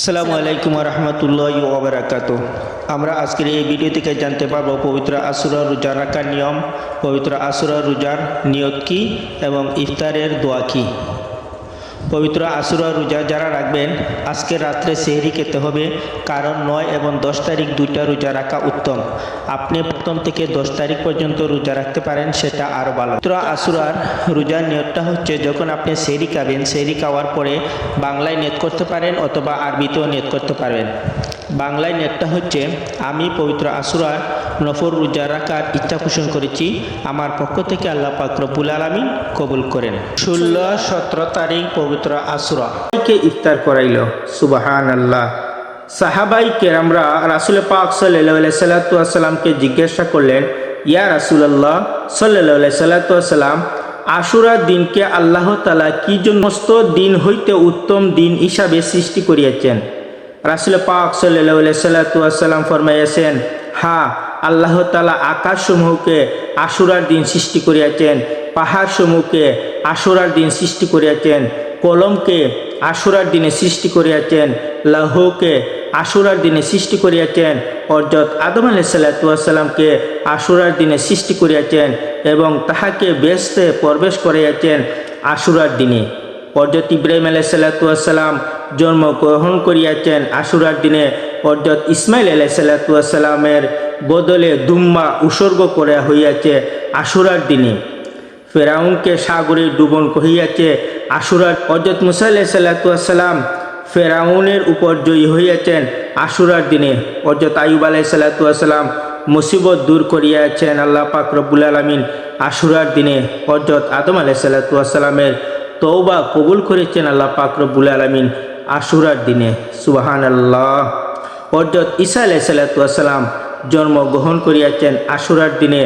আসসালামু আলাইকুম রহমতুল্লাহ ওবরাকাত আমরা আজকের এই ভিডিও থেকে জানতে পারব পবিত্র আসুরা রোজা রাখার নিয়ম, পবিত্র আসুরা রোজার নিয়ত কী এবং ইফতারের দোয়া কী। পবিত্র আসুরা রোজা যারা রাখবেন, আজকে রাত্রে সেহরি খেতে হবে, কারণ নয় এবং দশ তারিখ দুইটা রোজা রাখা উত্তম। আপনি প্রথম থেকে দশ তারিখ পর্যন্ত রোজা রাখতে পারেন, সেটা আরও ভালো। পবিত্র আসুরার রোজার নিয়তটা হচ্ছে যখন আপনি সেহরি খাবেন, সেহরি খাওয়ার পরে বাংলায় নেত করতে পারেন অথবা আরবিতেও নেত করতে পারবেন। বাংলায় নেটটা হচ্ছে, আমি পবিত্র আসুরার নফর রোজা রাখার ইচ্ছা পোষণ করেছি। আমার পক্ষ থেকে আল্লাহ পাক রব্বুল আলমিন কবুল করেন। ষোলো সতেরো তারিখ পবিত্র আসুরা কে ইফতার করাইল। সুবাহান আল্লাহ সাহাবাই কেরামরা রাসুল পাক সাল্লাহ সাল্লাতামকে জিজ্ঞাসা করলেন, ইয়া রাসুলাল্লাহ সাল্লাহ সাল্লাতাম আশুরার দিনকে আল্লাহ তালা কি জন্য দিন হইতে উত্তম দিন হিসাবে সৃষ্টি করিয়াছেন? রাসুল পাক সাল্লাম ফরমাইয়াছেন, হা, আল্লাহ তালা আকাশসমূহকে আশুরার দিন সৃষ্টি করিয়াছেন, পাহাড়সমূহকে আশুরার দিন সৃষ্টি করিয়াছেন, কলমকে আশুরার দিনে সৃষ্টি করিয়াছেন, লাহকে আশুরার দিনে সৃষ্টি করিয়াছেন অর্জত আদম আলাইসাল্লাতুয়াসাল্লামকে আশুরার দিনে সৃষ্টি করিয়াছেন এবং তাহাকে বেসতে প্রবেশ করিয়াছেন আশুরার দিনে। অর্জত ইব্রাহিম আলাইসাল্লাতুয়াসাল্লাম জন্মগ্রহণ করিয়াছেন আশুরার দিনে। অর্জত ইসমাইল আলাইসাল্লাতুয়াসাল্লামের বদলে দুম্বা উৎসর্গ করা হইয়াছে আশুরার দিনে। ফেরাউনকে সাগরে ডুবন কহিয়াছে আশুরার। অর্জত মুসা আলাইসাল্লাতুয়াসাল্লাম ফেরাউনের উপর জয়ী হইয়াছেন আশুরার দিনে। অর্জত আইব আলাইসাল্লাতুয়াসাল্লাম মুসিবত দূর করিয়াছেন আল্লাহ পাক রব্বুল আলমিন আশুরার দিনে। অর্জত আদম আলাইসাল্লাতুয়াসাল্লামের তৌবা কবুল করেছেন আল্লাহ পাক রব্বুল আলমিন আশুরার দিনে সুবাহান আল্লাহ অর্জত ঈসা আলাইসাল্লাতুয়াসাল্লাম জন্মগ্রহণ করিয়াছেন আশুরার দিনে।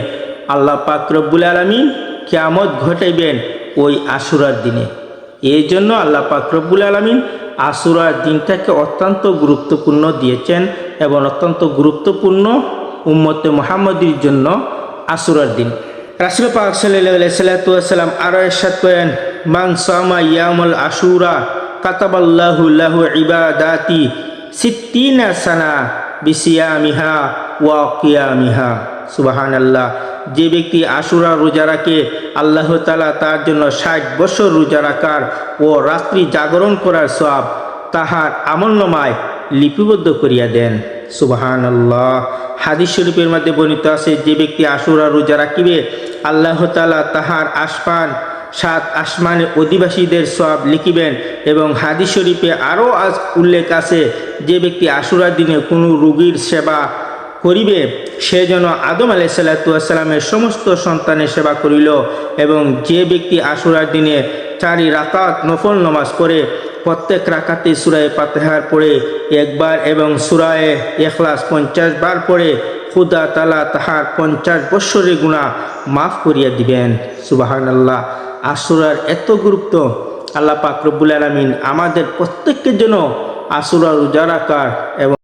আল্লাহ পাক রব্বুল আলমিন কেয়ামত ঘটাইবেন ওই আশুরার দিনে। এই জন্য আল্লাহ পাক রব্বুল আলমিন আশুরার দিনটাকে অত্যন্ত গুরুত্বপূর্ণ দিয়েছেন এবং অত্যন্ত গুরুত্বপূর্ণ উম্মতে মোহাম্মদীর জন্য আশুরার দিন। রাসুল পাক সাল্লাহ সাল্লাম আরও এরশাদ করেন সামা ইয়ামুল আশুরা, কাতাবাল্লাহু লাহু ইবাদাতি, সিত্তিনা সানা বিসিয়ামিহা ওয়া সুবহানাল্লাহ, যে ব্যক্তি আশুরা রোজা রাখে, আল্লাহ তালা তার জন্য ষাট বছর রোজা রাখার ও রাত্রি জাগরণ করার সব তাহার আমলনমায় লিপিবদ্ধ করিয়া দেন। সুবাহান আল্লাহ হাদিস শরীফের মধ্যে বর্ণিত আছে, যে ব্যক্তি আশুরা রোজা রাখিবে, আল্লাহ তালা তাহার আসমান সাত আসমানের অধিবাসীদের সব লিখিবেন এবং হাদিস শরীফে আরও আজ উল্লেখ আছে, যে ব্যক্তি আশুরার দিনে কোনো রুগীর সেবা করিবে, সে যেন আদম আলাইসাল্লাতুয়াসাল্লামের সমস্ত সন্তানের সেবা করিল এবং যে ব্যক্তি আশুরার দিনে চারি রাকাত নফল নমাজ পড়ে, প্রত্যেক রাকাতে সুরায় পাতেহার পড়ে, একবার এবং সুরায় এখলাস পঞ্চাশ বার পড়ে, খুদা তালা তাহার পঞ্চাশ বৎসরের গুণা মাফ করিয়া দিবেন। সুবাহান আল্লাহ আশুরার এত গুরুত্ব আল্লাহ পাক রব্বুল আলমিন আমাদের প্রত্যেকের জন্য আশুরা রোজা রাখার এবং